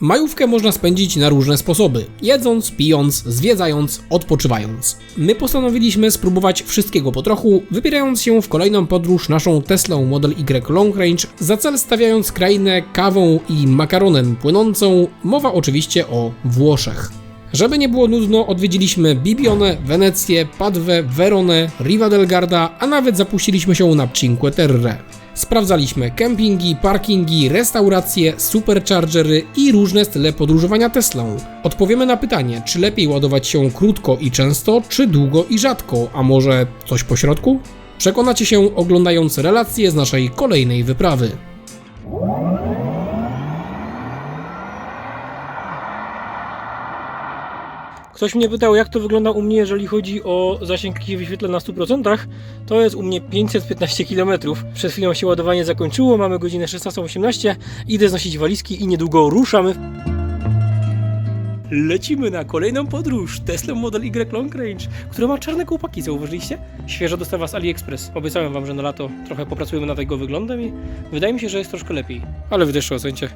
Majówkę można spędzić na różne sposoby: jedząc, pijąc, zwiedzając, odpoczywając. My postanowiliśmy spróbować wszystkiego po trochu, wybierając się w kolejną podróż naszą Teslą Model Y Long Range, za cel stawiając krainę kawą i makaronem płynącą, mowa oczywiście o Włoszech. Żeby nie było nudno, odwiedziliśmy Bibione, Wenecję, Padwę, Veronę, Riva del Garda, a nawet zapuściliśmy się na Cinque Terre. Sprawdzaliśmy kempingi, parkingi, restauracje, superchargery i różne style podróżowania Teslą. Odpowiemy na pytanie, czy lepiej ładować się krótko i często, czy długo i rzadko, a może coś pośrodku? Przekonacie się oglądając relacje z naszej kolejnej wyprawy. Ktoś mnie pytał, jak to wygląda u mnie, jeżeli chodzi o zasięg, jaki wyświetla na 100%. To jest u mnie 515 km. Przed chwilą się ładowanie zakończyło, mamy godzinę 16.18. Idę znosić walizki i niedługo ruszamy. Lecimy na kolejną podróż Tesla Model Y Long Range, która ma czarne kołpaki, zauważyliście? Świeża dostawa z AliExpress. Obiecałem wam, że na lato trochę popracujemy nad jego wyglądem i wydaje mi się, że jest troszkę lepiej. Ale wy też ocencie.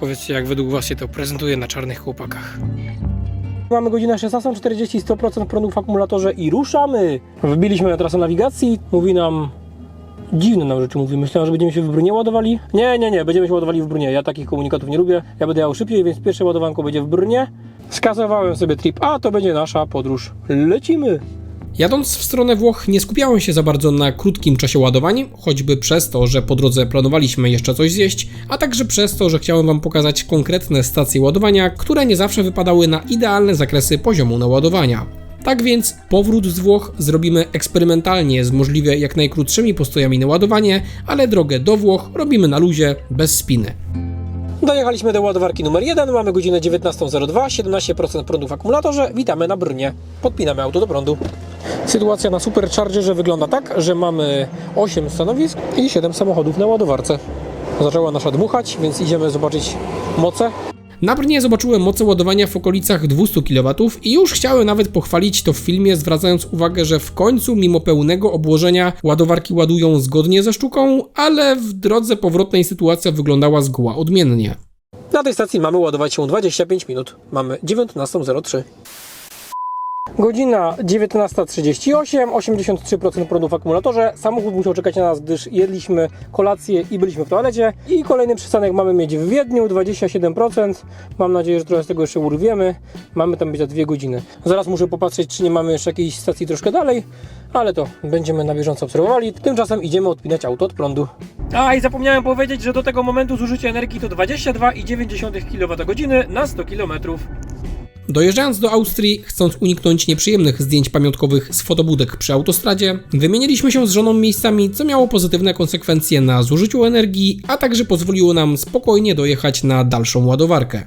Powiedzcie, jak według was się to prezentuje na czarnych kołpakach. Mamy godzinę 16.40, 100% prądu w akumulatorze i ruszamy! Wbiliśmy na trasę nawigacji, mówi nam... Dziwne nam rzeczy mówi. Myślałem, że będziemy się w Brunie ładowali. Nie, nie, nie, będziemy się ładowali w Brunie. Ja takich komunikatów nie lubię. Ja będę jechał szybciej, więc pierwsze ładowanko będzie w Brunie. Skasowałem sobie trip, a to będzie nasza podróż. Lecimy! Jadąc w stronę Włoch nie skupiałem się za bardzo na krótkim czasie ładowania, choćby przez to, że po drodze planowaliśmy jeszcze coś zjeść, a także przez to, że chciałem Wam pokazać konkretne stacje ładowania, które nie zawsze wypadały na idealne zakresy poziomu naładowania. Tak więc powrót z Włoch zrobimy eksperymentalnie z możliwie jak najkrótszymi postojami na ładowanie, ale drogę do Włoch robimy na luzie, bez spiny. Dojechaliśmy do ładowarki numer 1, mamy godzinę 19.02, 17% prądu w akumulatorze, witamy na Brnie. Podpinamy auto do prądu. Sytuacja na Superchargerze wygląda tak, że mamy 8 stanowisk i 7 samochodów na ładowarce. Zaczęła nasza dmuchać, więc idziemy zobaczyć moce. Na Brnie zobaczyłem moce ładowania w okolicach 200 kW i już chciałem nawet pochwalić to w filmie, zwracając uwagę, że w końcu, mimo pełnego obłożenia, ładowarki ładują zgodnie ze sztuką, ale w drodze powrotnej sytuacja wyglądała zgoła odmiennie. Na tej stacji mamy ładować się 25 minut. Mamy 19.03. Godzina 19.38, 83% prądu w akumulatorze. Samochód musiał czekać na nas, gdyż jedliśmy kolację i byliśmy w toalecie. I kolejny przystanek mamy mieć w Wiedniu, 27%. Mam nadzieję, że trochę z tego jeszcze urwiemy. Mamy tam być za dwie godziny. Zaraz muszę popatrzeć, czy nie mamy jeszcze jakiejś stacji troszkę dalej, ale to będziemy na bieżąco obserwowali. Tymczasem idziemy odpinać auto od prądu. A i zapomniałem powiedzieć, że do tego momentu zużycie energii to 22,9 kWh na 100 km. Dojeżdżając do Austrii, chcąc uniknąć nieprzyjemnych zdjęć pamiątkowych z fotobudek przy autostradzie, wymieniliśmy się z żoną miejscami, co miało pozytywne konsekwencje na zużyciu energii, a także pozwoliło nam spokojnie dojechać na dalszą ładowarkę.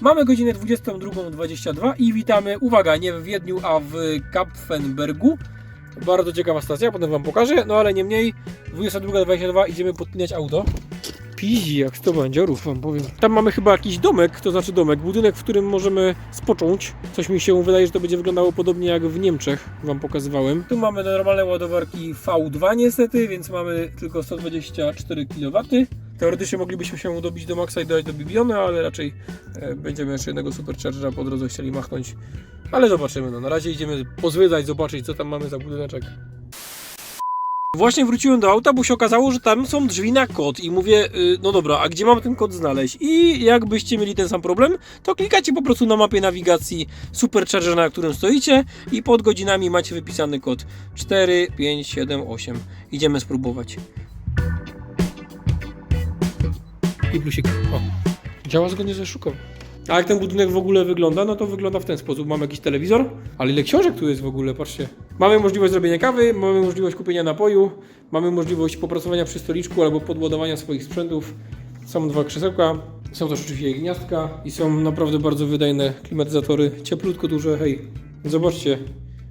Mamy godzinę 22.22 i witamy, uwaga, nie w Wiedniu, a w Kapfenbergu. Bardzo ciekawa stacja, potem Wam pokażę, no ale nie mniej. 22.22 idziemy podpinać auto. Pizi jak 100 bandziorów, Wam powiem. Tam mamy chyba jakiś domek, to znaczy domek, budynek, w którym możemy spocząć. Coś mi się wydaje, że to będzie wyglądało podobnie jak w Niemczech, Wam pokazywałem. Tu mamy normalne ładowarki V2 niestety, więc mamy tylko 124 kW. Teoretycznie moglibyśmy się dobić do maksa i dojść do Bibiony, ale raczej e, będziemy jeszcze jednego superchargera po drodze chcieli machnąć. Ale zobaczymy, no na razie idziemy pozwiedzać, zobaczyć co tam mamy za budyneczek. Właśnie wróciłem do auta, bo się okazało, że tam są drzwi na kod i mówię, y, no dobra, a gdzie mam ten kod znaleźć? I jakbyście mieli ten sam problem, to klikacie po prostu na mapie nawigacji Supercharger, na którym stoicie i pod godzinami macie wypisany kod 4, 5, 7, 8. Idziemy spróbować. I plusik. O, działa zgodnie ze sztuką. A jak ten budynek w ogóle wygląda, no to wygląda w ten sposób. Mamy jakiś telewizor, ale ile książek tu jest w ogóle, patrzcie. Mamy możliwość zrobienia kawy, mamy możliwość kupienia napoju, mamy możliwość popracowania przy stoliczku albo podładowania swoich sprzętów. Są dwa krzesełka, są też oczywiście gniazdka i są naprawdę bardzo wydajne klimatyzatory. Cieplutko duże, hej. Zobaczcie,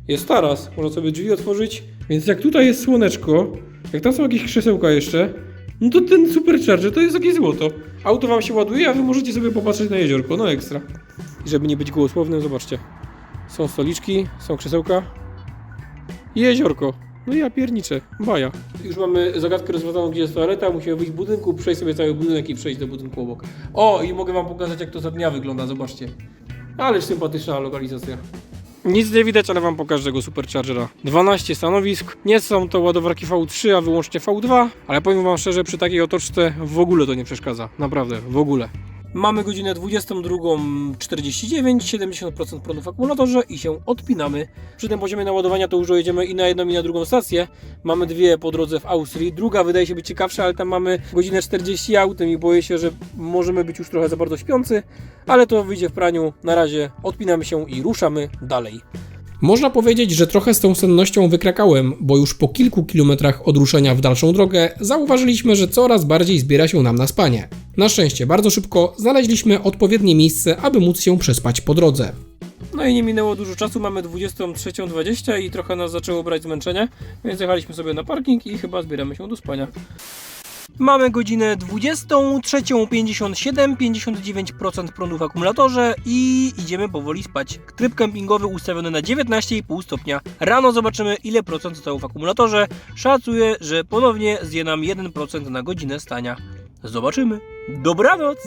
jest taras, można sobie drzwi otworzyć. Więc jak tutaj jest słoneczko, jak tam są jakieś krzesełka jeszcze, no to ten supercharger to jest jakieś złoto. Auto wam się ładuje, a wy możecie sobie popatrzeć na jeziorko, no ekstra. I żeby nie być gołosłownym, zobaczcie. Są stoliczki, są krzesełka i jeziorko. No ja pierniczę, baja. Już mamy zagadkę rozwiązaną, gdzie jest toaleta, musimy wyjść z budynku, przejść sobie cały budynek i przejść do budynku obok. O, i mogę wam pokazać jak to za dnia wygląda, zobaczcie. Ależ sympatyczna lokalizacja. Nic nie widać, ale wam pokażę tego Superchargera. 12 stanowisk. Nie są to ładowarki V3, a wyłącznie V2, ale powiem wam szczerze, przy takiej otoczce w ogóle to nie przeszkadza. Naprawdę, w ogóle. Mamy godzinę 22.49, 70% prądu w akumulatorze i się odpinamy. Przy tym poziomie naładowania to już dojedziemy i na jedną i na drugą stację. Mamy dwie po drodze w Austrii. Druga wydaje się być ciekawsza, ale tam mamy godzinę 40 autem i boję się, że możemy być już trochę za bardzo śpiący, ale to wyjdzie w praniu. Na razie odpinamy się i ruszamy dalej. Można powiedzieć, że trochę z tą sennością wykrakałem, bo już po kilku kilometrach od ruszenia w dalszą drogę zauważyliśmy, że coraz bardziej zbiera się nam na spanie. Na szczęście bardzo szybko znaleźliśmy odpowiednie miejsce, aby móc się przespać po drodze. No i nie minęło dużo czasu, mamy 23.20 i trochę nas zaczęło brać zmęczenie, więc jechaliśmy sobie na parking i chyba zbieramy się do spania. Mamy godzinę 23.57, 59% prądu w akumulatorze i idziemy powoli spać. Tryb kempingowy ustawiony na 19,5 stopnia. Rano zobaczymy ile procent zostało w akumulatorze. Szacuję, że ponownie zje nam 1% na godzinę stania. Zobaczymy. Dobranoc!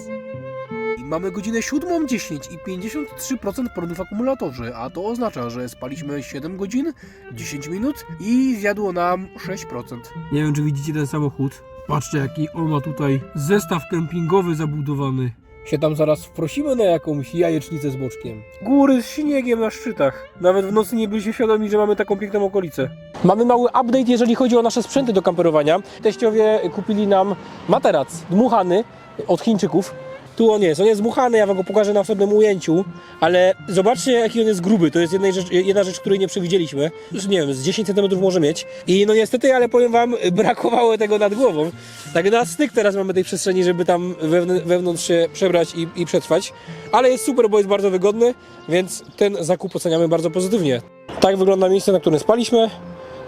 I Mamy godzinę 7.10 i 53% prądu w akumulatorze, a to oznacza, że spaliśmy 7 godzin, 10 minut i zjadło nam 6%. Nie wiem, czy widzicie ten samochód. Patrzcie, jaki on ma tutaj zestaw kempingowy zabudowany. Się tam zaraz wprosimy na jakąś jajecznicę z boczkiem. Góry z śniegiem na szczytach. Nawet w nocy nie byliśmy świadomi, że mamy taką piękną okolicę. Mamy mały update, jeżeli chodzi o nasze sprzęty do kamperowania. Teściowie kupili nam materac dmuchany od Chińczyków. Tu on jest, on jest dmuchany, ja wam go pokażę na osobnym ujęciu, ale zobaczcie jaki on jest gruby, to jest jedna rzecz, jedna rzecz której nie przewidzieliśmy. Już nie wiem, z 10 cm może mieć. I no niestety, ale powiem wam, brakowało tego nad głową. Tak na styk teraz mamy tej przestrzeni, żeby tam wewn- wewnątrz się przebrać i, i przetrwać. Ale jest super, bo jest bardzo wygodny, więc ten zakup oceniamy bardzo pozytywnie. Tak wygląda miejsce, na którym spaliśmy.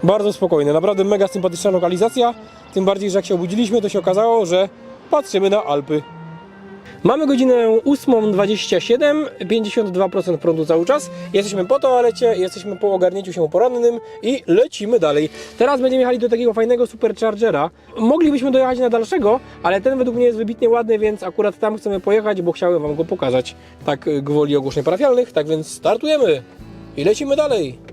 Bardzo spokojne, naprawdę mega sympatyczna lokalizacja. Tym bardziej, że jak się obudziliśmy, to się okazało, że patrzymy na Alpy. Mamy godzinę 8.27, 52% prądu cały czas. Jesteśmy po toalecie, jesteśmy po ogarnięciu się porannym i lecimy dalej. Teraz będziemy jechali do takiego fajnego superchargera. Moglibyśmy dojechać na dalszego, ale ten według mnie jest wybitnie ładny, więc akurat tam chcemy pojechać, bo chciałem Wam go pokazać. Tak y, gwoli ogłoszeń parafialnych, tak więc startujemy i lecimy dalej.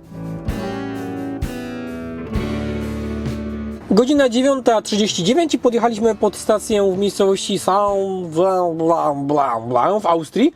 Godzina 9.39 i podjechaliśmy pod stację w miejscowości Saint-Blanc w Austrii.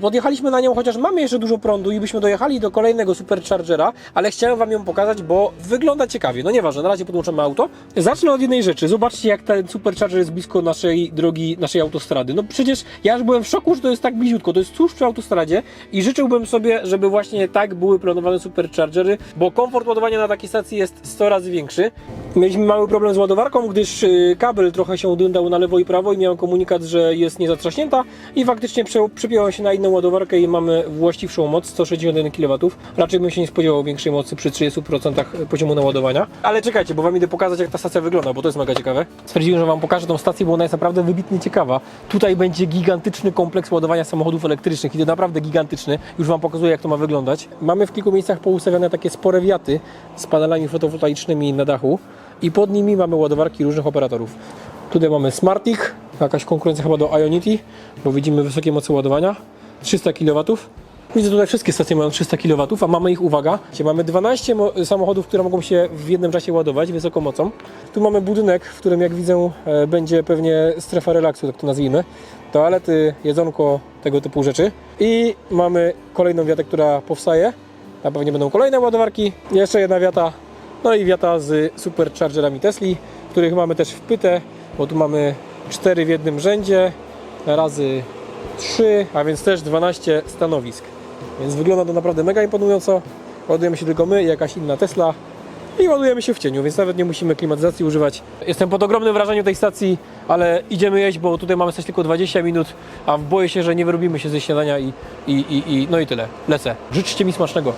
Podjechaliśmy na nią, chociaż mamy jeszcze dużo prądu i byśmy dojechali do kolejnego superchargera, ale chciałem Wam ją pokazać, bo wygląda ciekawie. No nieważne, na razie podłączymy auto. Zacznę od jednej rzeczy. Zobaczcie, jak ten supercharger jest blisko naszej drogi, naszej autostrady. No przecież ja już byłem w szoku, że to jest tak bliziutko. To jest tuż przy autostradzie i życzyłbym sobie, żeby właśnie tak były planowane superchargery, bo komfort ładowania na takiej stacji jest 100 razy większy. Mieliśmy mały problem z ładowarką, gdyż y, kabel trochę się dyndał na lewo i prawo i miałem komunikat, że jest niezatrzaśnięta i faktycznie prze, przepiąłem się na inną ładowarkę i mamy właściwszą moc 161 kW. Raczej bym się nie spodziewał większej mocy przy 30% poziomu naładowania. Ale czekajcie, bo wam idę pokazać jak ta stacja wygląda, bo to jest mega ciekawe. Stwierdziłem, że wam pokażę tą stację, bo ona jest naprawdę wybitnie ciekawa. Tutaj będzie gigantyczny kompleks ładowania samochodów elektrycznych i to naprawdę gigantyczny. Już wam pokazuję jak to ma wyglądać. Mamy w kilku miejscach poustawiane takie spore wiaty z panelami fotowoltaicznymi na dachu i pod nimi mamy ładowarki różnych operatorów. Tutaj mamy Smartik, jakaś konkurencja chyba do Ionity, bo widzimy wysokie moce ładowania. 300 kW. Widzę tutaj wszystkie stacje mają 300 kW, a mamy ich, uwaga, mamy 12 mo- samochodów, które mogą się w jednym czasie ładować wysoką mocą. Tu mamy budynek, w którym jak widzę e, będzie pewnie strefa relaksu, tak to nazwijmy. Toalety, jedzonko, tego typu rzeczy. I mamy kolejną wiatę, która powstaje. A pewnie będą kolejne ładowarki. Jeszcze jedna wiata. No i wiata z superchargerami Tesli, których mamy też wpytę, bo tu mamy 4 w jednym rzędzie razy 3, a więc też 12 stanowisk. Więc wygląda to naprawdę mega imponująco. Ładujemy się tylko my i jakaś inna Tesla i ładujemy się w cieniu, więc nawet nie musimy klimatyzacji używać. Jestem pod ogromnym wrażeniem tej stacji, ale idziemy jeść, bo tutaj mamy stać tylko 20 minut, a boję się, że nie wyrobimy się ze śniadania i, i, i, i no i tyle. Lecę. Życzcie mi smacznego.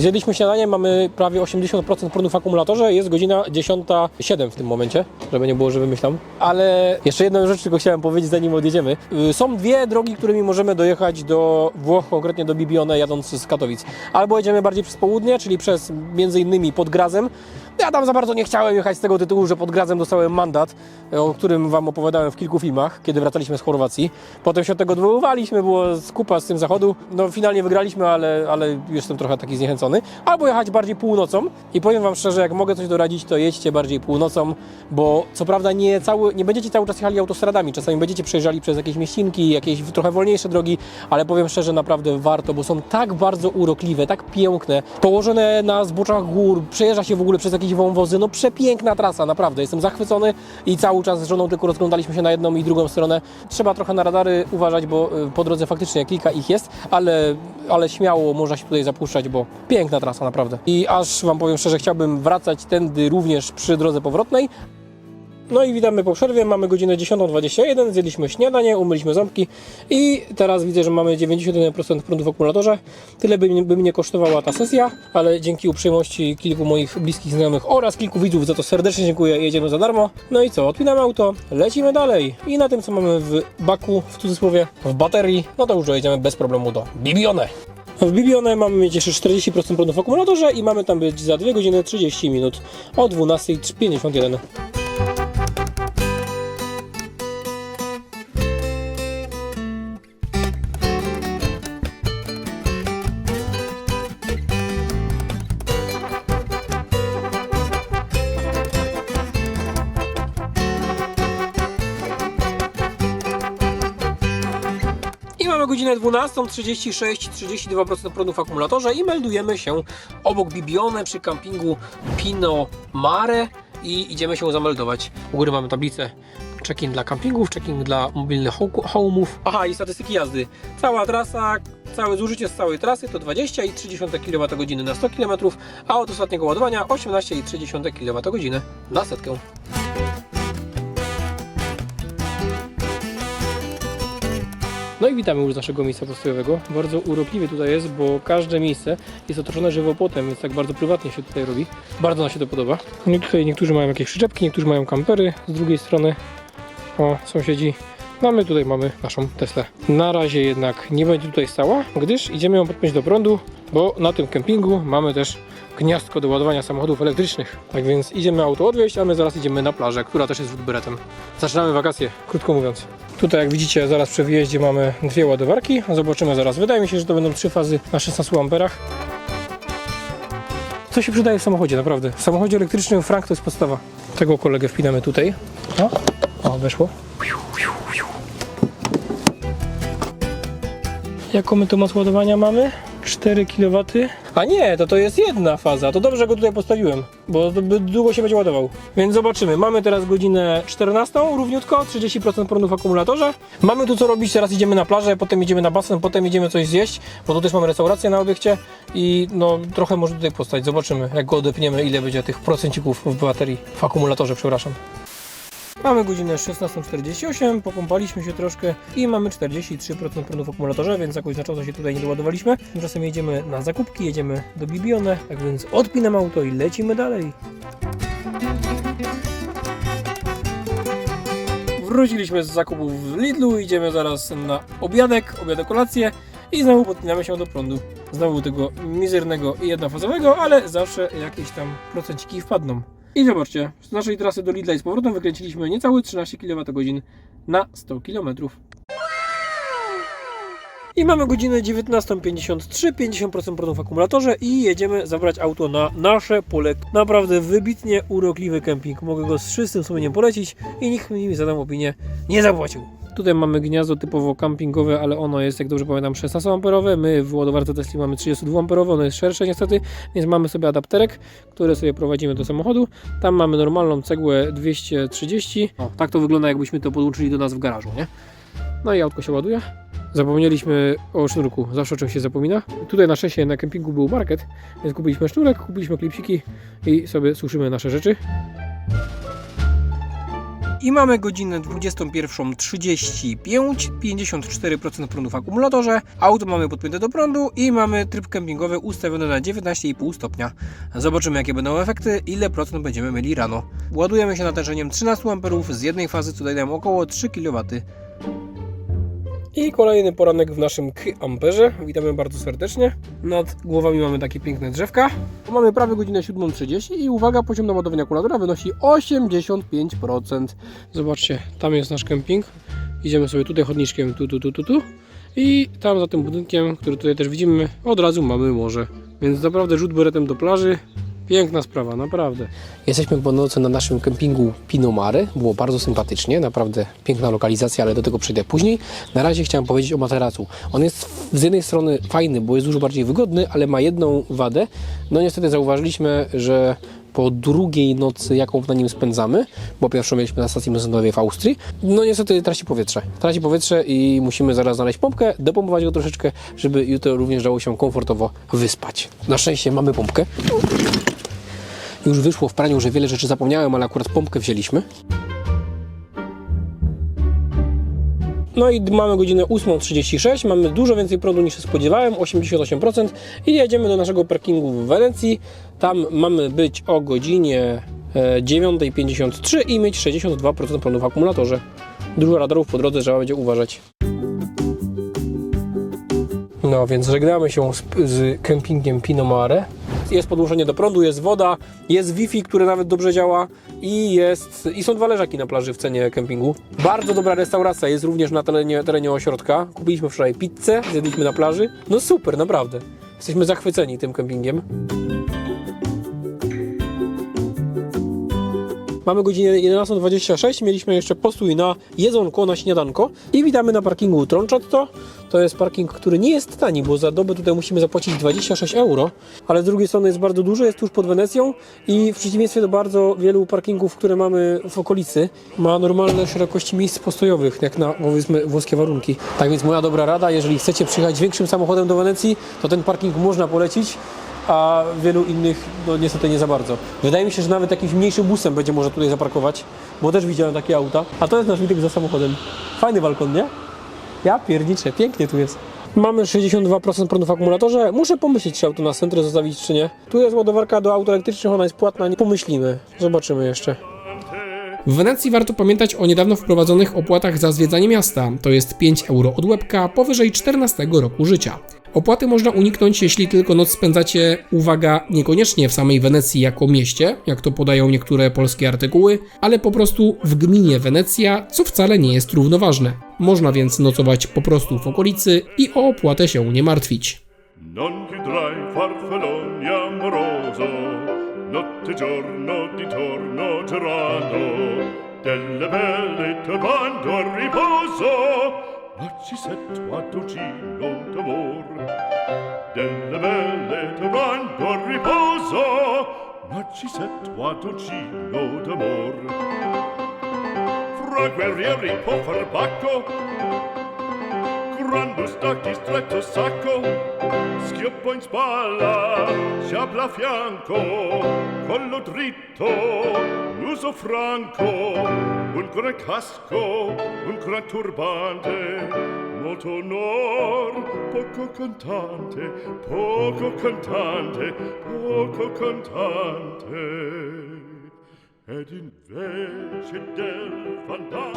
Zjedliśmy śniadanie, mamy prawie 80% prądu w akumulatorze, jest godzina 10.07 w tym momencie, żeby nie było, że wymyślam. Ale jeszcze jedną rzecz tylko chciałem powiedzieć, zanim odjedziemy. Y, Są dwie drogi, którymi możemy dojechać do Włoch, konkretnie do Bibione, jadąc z Katowic. Albo jedziemy bardziej przez południe, czyli przez między innymi pod Grazem. Ja tam za bardzo nie chciałem jechać z tego tytułu, że pod Grazem dostałem mandat, o którym Wam opowiadałem w kilku filmach, kiedy wracaliśmy z Chorwacji. Potem się od tego odwoływaliśmy, było skupa z tym zachodu. No finalnie wygraliśmy, ale, ale jestem trochę taki zniechęcony. Albo jechać bardziej północą i powiem Wam szczerze, jak mogę coś doradzić, to jedźcie bardziej północą, bo co prawda nie, cały, nie będziecie cały czas jechali autostradami, czasami będziecie przejeżdżali przez jakieś mieścinki, jakieś trochę wolniejsze drogi, ale powiem szczerze, naprawdę warto, bo są tak bardzo urokliwe, tak piękne, położone na zboczach gór, przejeżdża się w ogóle przez jakieś wąwozy, no przepiękna trasa, naprawdę, jestem zachwycony i cały czas z żoną tylko rozglądaliśmy się na jedną i drugą stronę. Trzeba trochę na radary uważać, bo y, po drodze faktycznie kilka ich jest, ale, ale śmiało można się tutaj zapuszczać, bo piękna trasa, naprawdę. I aż Wam powiem szczerze, chciałbym wracać tędy również przy drodze powrotnej, no i witamy po przerwie, mamy godzinę 10.21, zjedliśmy śniadanie, umyliśmy ząbki i teraz widzę, że mamy 91% prądu w akumulatorze. Tyle by, by mnie kosztowała ta sesja, ale dzięki uprzejmości kilku moich bliskich znajomych oraz kilku widzów, za to serdecznie dziękuję, jedziemy za darmo. No i co, odpinamy auto, lecimy dalej i na tym co mamy w baku, w cudzysłowie, w baterii, no to już dojedziemy bez problemu do Bibione. W Bibione mamy mieć jeszcze 40% prądu w akumulatorze i mamy tam być za 2 godziny 30 minut o 12.51. godzinę 12.36, 32% prądu w akumulatorze i meldujemy się obok Bibione przy kampingu Pino Mare i idziemy się zameldować. U góry mamy tablicę check-in dla kampingów, check-in dla mobilnych ho- home'ów. Aha i statystyki jazdy. Cała trasa, całe zużycie z całej trasy to 20,3 kWh na 100 km, a od ostatniego ładowania 18,3 kWh na setkę. No i witamy już z naszego miejsca postojowego. Bardzo urokliwie tutaj jest, bo każde miejsce jest otoczone żywopłotem, więc tak bardzo prywatnie się tutaj robi. Bardzo nam się to podoba. No tutaj niektórzy mają jakieś przyczepki, niektórzy mają kampery. Z drugiej strony, o, sąsiedzi, no my tutaj mamy naszą Teslę. Na razie jednak nie będzie tutaj stała, gdyż idziemy ją podpiąć do prądu, bo na tym kempingu mamy też gniazdko do ładowania samochodów elektrycznych. Tak więc idziemy auto odwieźć, a my zaraz idziemy na plażę, która też jest Woodberetem. Zaczynamy wakacje, krótko mówiąc. Tutaj jak widzicie zaraz przy wyjeździe mamy dwie ładowarki, zobaczymy zaraz. Wydaje mi się, że to będą trzy fazy na 16 amperach. Co się przydaje w samochodzie, naprawdę. W samochodzie elektrycznym Frank to jest podstawa. Tego kolegę wpinamy tutaj. O, o weszło. Jaką my to moc ładowania mamy? 4 kW. A nie, to to jest jedna faza. To dobrze, że go tutaj postawiłem, bo długo się będzie ładował. Więc zobaczymy. Mamy teraz godzinę 14, równiutko, 30% prądu w akumulatorze. Mamy tu co robić, teraz idziemy na plażę, potem idziemy na basen, potem idziemy coś zjeść, bo tu też mamy restaurację na obiekcie i no trochę może tutaj postać. Zobaczymy, jak go odepniemy, ile będzie tych procencików w baterii, w akumulatorze, przepraszam. Mamy godzinę 16.48, pokąpaliśmy się troszkę i mamy 43% prądu w akumulatorze, więc jakoś znacząco się tutaj nie doładowaliśmy. Tymczasem jedziemy na zakupki, jedziemy do Bibione, tak więc odpinam auto i lecimy dalej. Wróciliśmy z zakupów w Lidlu, idziemy zaraz na obiadek, obiadek kolację i znowu podpinamy się do prądu. Znowu tego mizernego i jednofazowego, ale zawsze jakieś tam procenciki wpadną. I zobaczcie, z naszej trasy do Lidla i z powrotem wykręciliśmy niecałe 13 kWh na 100 km. I mamy godzinę 19.53, 50% prądu w akumulatorze i jedziemy zabrać auto na nasze pole. Naprawdę wybitnie urokliwy kemping. Mogę go z czystym sumieniem polecić i nikt mi za tą opinię nie zapłacił. Tutaj mamy gniazdo typowo campingowe, ale ono jest, jak dobrze pamiętam, 16 amperowe. My w ładowarce Tesla mamy 32 amperowe, ono jest szersze niestety, więc mamy sobie adapterek, który sobie prowadzimy do samochodu. Tam mamy normalną cegłę 230. O, tak to wygląda, jakbyśmy to podłączyli do nas w garażu, nie? No i autko się ładuje. Zapomnieliśmy o sznurku, zawsze o czymś się zapomina. Tutaj na szesie na kempingu był market, więc kupiliśmy sznurek, kupiliśmy klipsiki i sobie suszymy nasze rzeczy. I mamy godzinę 21.35, 54% prądu w akumulatorze, auto mamy podpięte do prądu i mamy tryb kempingowy ustawiony na 19,5 stopnia. Zobaczymy jakie będą efekty, ile procent będziemy mieli rano. Ładujemy się natężeniem 13 A z jednej fazy, co daje nam około 3 kW. I kolejny poranek w naszym K amperze. Witamy bardzo serdecznie. Nad głowami mamy takie piękne drzewka. Mamy prawie godzinę 7.30 i uwaga, poziom naładowania akumulatora wynosi 85%. Zobaczcie, tam jest nasz kemping. Idziemy sobie tutaj chodniczkiem tu, tu, tu, tu, tu. I tam za tym budynkiem, który tutaj też widzimy, od razu mamy morze. Więc naprawdę rzut beretem do plaży. Piękna sprawa, naprawdę. Jesteśmy po nocy na naszym kempingu Pinomary. Było bardzo sympatycznie, naprawdę piękna lokalizacja, ale do tego przejdę później. Na razie chciałem powiedzieć o materacu. On jest z jednej strony fajny, bo jest dużo bardziej wygodny, ale ma jedną wadę. No niestety zauważyliśmy, że po drugiej nocy, jaką na nim spędzamy, bo pierwszą mieliśmy na stacji benzynowej w Austrii, no niestety traci powietrze. Traci powietrze i musimy zaraz znaleźć pompkę, dopompować go troszeczkę, żeby jutro również dało się komfortowo wyspać. Na szczęście mamy pompkę. Już wyszło w praniu, że wiele rzeczy zapomniałem, ale akurat pompkę wzięliśmy. No i mamy godzinę 8.36, mamy dużo więcej prądu niż się spodziewałem, 88% i jedziemy do naszego parkingu w Wenecji. Tam mamy być o godzinie e, 9.53 i mieć 62% prądu w akumulatorze. Dużo radarów po drodze, trzeba będzie uważać. No więc żegnamy się z, z kempingiem Pinomare. Jest podłączenie do prądu, jest woda, jest Wi-Fi, które nawet dobrze działa i jest i są dwa leżaki na plaży w cenie kempingu. Bardzo dobra restauracja jest również na terenie, terenie ośrodka. Kupiliśmy wczoraj pizzę, zjedliśmy na plaży. No super, naprawdę. Jesteśmy zachwyceni tym kempingiem. Mamy godzinę 11.26, mieliśmy jeszcze postój na jedzonko, na śniadanko i witamy na parkingu Tronczetto. To jest parking, który nie jest tani, bo za dobę tutaj musimy zapłacić 26 euro, ale z drugiej strony jest bardzo duży, jest tuż pod Wenecją i w przeciwieństwie do bardzo wielu parkingów, które mamy w okolicy, ma normalne szerokości miejsc postojowych, jak na powiedzmy włoskie warunki. Tak więc moja dobra rada, jeżeli chcecie przyjechać większym samochodem do Wenecji, to ten parking można polecić a wielu innych no niestety nie za bardzo. Wydaje mi się, że nawet jakimś mniejszym busem będzie można tutaj zaparkować, bo też widziałem takie auta. A to jest nasz widok za samochodem. Fajny balkon, nie? Ja pierniczę, pięknie tu jest. Mamy 62% prądu w akumulatorze. Muszę pomyśleć, czy auto na centrum zostawić, czy nie. Tu jest ładowarka do aut elektrycznych, ona jest płatna. Nie pomyślimy. Zobaczymy jeszcze. W Wenecji warto pamiętać o niedawno wprowadzonych opłatach za zwiedzanie miasta. To jest 5 euro od łebka powyżej 14 roku życia. Opłaty można uniknąć, jeśli tylko noc spędzacie, uwaga, niekoniecznie w samej Wenecji jako mieście, jak to podają niektóre polskie artykuły, ale po prostu w gminie Wenecja, co wcale nie jest równoważne. Można więc nocować po prostu w okolicy i o opłatę się nie martwić. Delle belle turbando riposo, Accicetto a tocino d'amor. Delle belle tornando a riposo Accicetto a tocino d'amor. Fra guerrieri po' farbacco Currando stacchi stretto sacco Schioppo in spalla, ciapla a fianco Collo dritto, uso franco, un gran casco, un gran turbante, molto onor, poco cantante, poco cantante, poco cantante.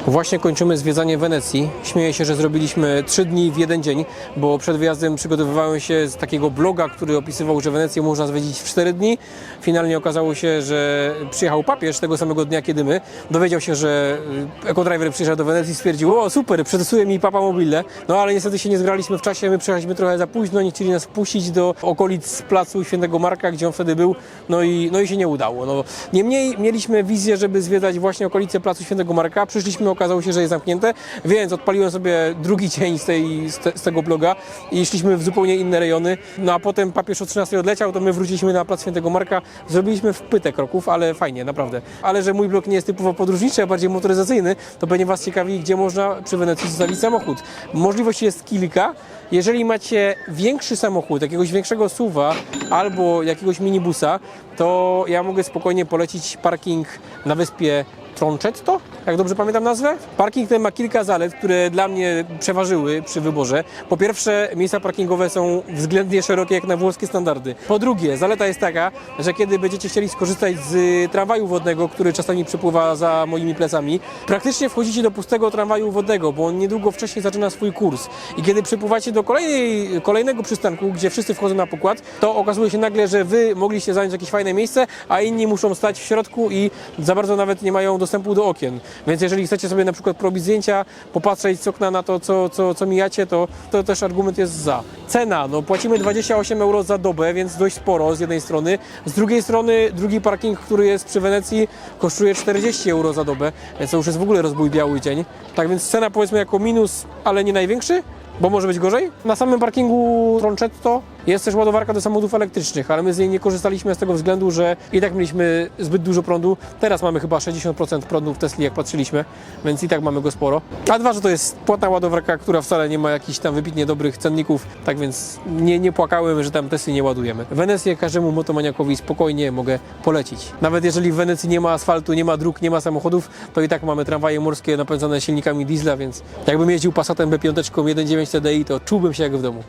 Właśnie kończymy zwiedzanie Wenecji. Śmieję się, że zrobiliśmy 3 dni w jeden dzień, bo przed wyjazdem przygotowywałem się z takiego bloga, który opisywał, że Wenecję można zwiedzić w 4 dni. Finalnie okazało się, że przyjechał papież tego samego dnia, kiedy my. Dowiedział się, że y, ekodriver przyjechał do Wenecji i stwierdził, o super, przetestuje mi papa mobile. No ale niestety się nie zgraliśmy w czasie, my przyjechaliśmy trochę za późno, nie chcieli nas puścić do okolic placu Świętego Marka, gdzie on wtedy był, no i, no i się nie udało. No, niemniej mieliśmy wizję, żeby zwiedzać właśnie okolice placu Świętego Marka. Przyszliśmy, okazało się, że jest zamknięte, więc odpaliłem sobie drugi dzień z, tej, z, te, z tego bloga i szliśmy w zupełnie inne rejony. No a potem papież o 13 odleciał, to my wróciliśmy na plac Świętego Marka. Zrobiliśmy wpytę kroków, ale fajnie, naprawdę. Ale że mój blog nie jest typowo podróżniczy, a bardziej motoryzacyjny, to pewnie Was ciekawi, gdzie można przy Wenecji zostawić samochód. Możliwości jest kilka. Jeżeli macie większy samochód, jakiegoś większego suwa albo jakiegoś minibusa, to ja mogę spokojnie polecić parking na wyspie Tronchetto, jak dobrze pamiętam nazwę. Parking ten ma kilka zalet, które dla mnie przeważyły przy wyborze. Po pierwsze, miejsca parkingowe są względnie szerokie jak na włoskie standardy. Po drugie, zaleta jest taka, że kiedy będziecie chcieli skorzystać z tramwaju wodnego, który czasami przepływa za moimi plecami, praktycznie wchodzicie do pustego tramwaju wodnego, bo on niedługo wcześniej zaczyna swój kurs. I kiedy przypływacie do kolejnej, kolejnego przystanku, gdzie wszyscy wchodzą na pokład, to okazuje się nagle, że wy mogliście zająć jakieś fajne miejsce, a inni muszą stać w środku i za bardzo nawet nie mają dostępu do okien. Więc jeżeli chcecie sobie na przykład porobić zdjęcia, popatrzeć z okna na to, co, co, co mijacie, to, to też argument jest za. Cena, no płacimy 28 euro za dobę, więc dość sporo z jednej strony. Z drugiej strony drugi parking, który jest przy Wenecji kosztuje 40 euro za dobę, to już jest w ogóle rozbój biały dzień. Tak więc cena powiedzmy jako minus, ale nie największy, bo może być gorzej. Na samym parkingu Tronchetto jest też ładowarka do samochodów elektrycznych, ale my z niej nie korzystaliśmy z tego względu, że i tak mieliśmy zbyt dużo prądu. Teraz mamy chyba 60% prądu w Tesli, jak patrzyliśmy, więc i tak mamy go sporo. A dwa, że to jest płatna ładowarka, która wcale nie ma jakichś tam wybitnie dobrych cenników, tak więc nie, nie płakałem, że tam Tesli nie ładujemy. Wenecję każdemu motomaniakowi spokojnie mogę polecić. Nawet jeżeli w Wenecji nie ma asfaltu, nie ma dróg, nie ma samochodów, to i tak mamy tramwaje morskie napędzane silnikami diesla, więc jakbym jeździł Passatem B5 1.9 TDI, to czułbym się jak w domu.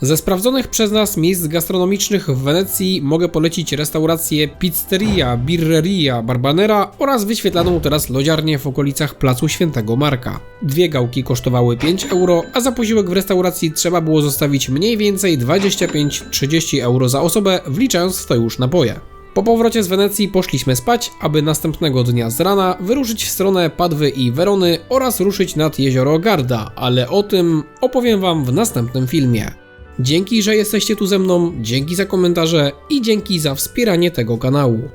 Ze sprawdzonych przez nas miejsc gastronomicznych w Wenecji mogę polecić restaurację Pizzeria, Birreria, Barbanera oraz wyświetlaną teraz lodziarnię w okolicach Placu Świętego Marka. Dwie gałki kosztowały 5 euro, a za posiłek w restauracji trzeba było zostawić mniej więcej 25-30 euro za osobę, wliczając w to już napoje. Po powrocie z Wenecji poszliśmy spać, aby następnego dnia z rana wyruszyć w stronę Padwy i Werony oraz ruszyć nad jezioro Garda, ale o tym opowiem Wam w następnym filmie. Dzięki, że jesteście tu ze mną, dzięki za komentarze i dzięki za wspieranie tego kanału.